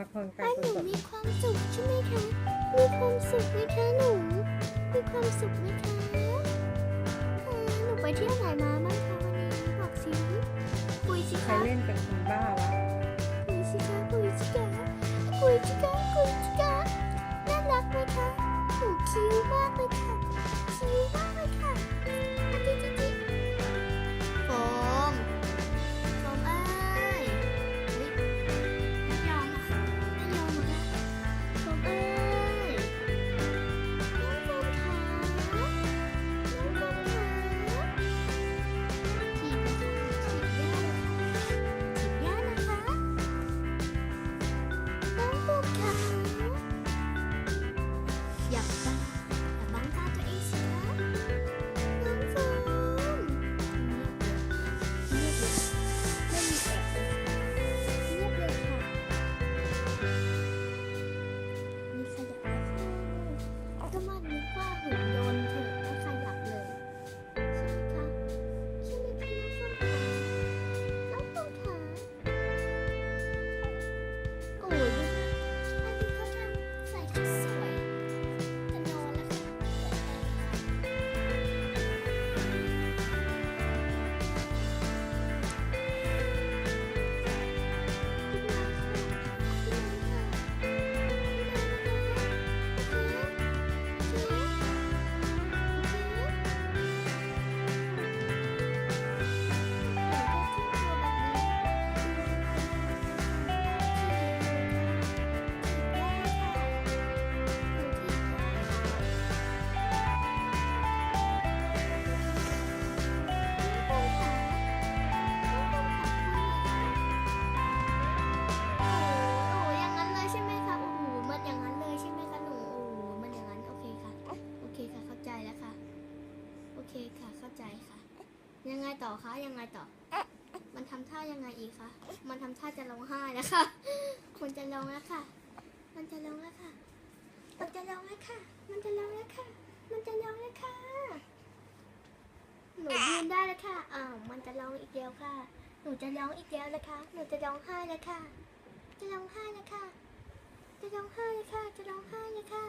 ละครการให้กุหนูศลมีความสุขใช่ไหมคะ มีความสุขไหมคะหนู มีความสุขไหมคะค่ะหนูไปเที่ยวไหนมาบ้างคะวันนี้บอกสิคุยสิใครคะเล่นเป็นคนบ้าวะคุยสิคะคุยสิคะคุยสิคะคุยสิ ค่ะก็มา ต่อคะยังไงต่อ มันทำท่ายังไงอีกคะ มันทำท่าจะร้องไห้แล้วค่ะมันจะร้องแล้วค่ะ มันจะร้องแล้วค่ะ มันจะร้องแล้วค่ะ มันจะร้องแล้วค่ะ มันจะร้องแล้วค่ะ หนูยืนได้แล้วค่ะ อ้าว มันจะร้องอีกแล้วค่ะ หนูจะร้องอีกแล้วนะคะ หนูจะร้องไห้แล้วค่ะ จะร้องไห้แล้วค่ะ จะร้องไห้เลยค่ะ จะร้องไห้เลยค่ะ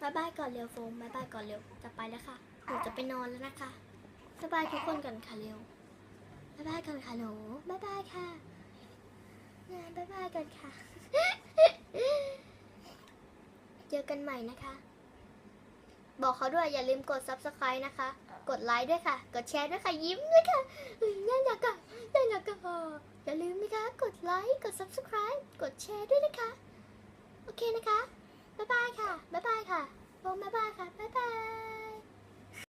บายบายก่อนเร็วโฟมบายบายก่อนเร็ว จะไปแล้วค่ะ หนูจะไปนอนแล้วนะคะ บายบายทุกคนก่อนค่ะเร็วบ๊ายบายก่อนค่ะหนูบ๊ายบายค่ะงานบายบายก่อนค่ะ เจอกันใหม่นะคะ บอกเขาด้วยอย่าลืมกด subscribe นะคะ กดไลค์ด้วยค่ะ กดแชร์ด้วยค่ะ ยิ้มด้วยค่ะเอ้ยน่ารักอะน่ารักอะอย่าลืมนะคะ กดไลค์ กด subscribe กดแชร์ด้วยนะคะ โอเคนะคะ บ๊ายบายค่ะ บ๊ายบายค่ะโอ้บ๊ายบายค่ะ บ๊ายบาย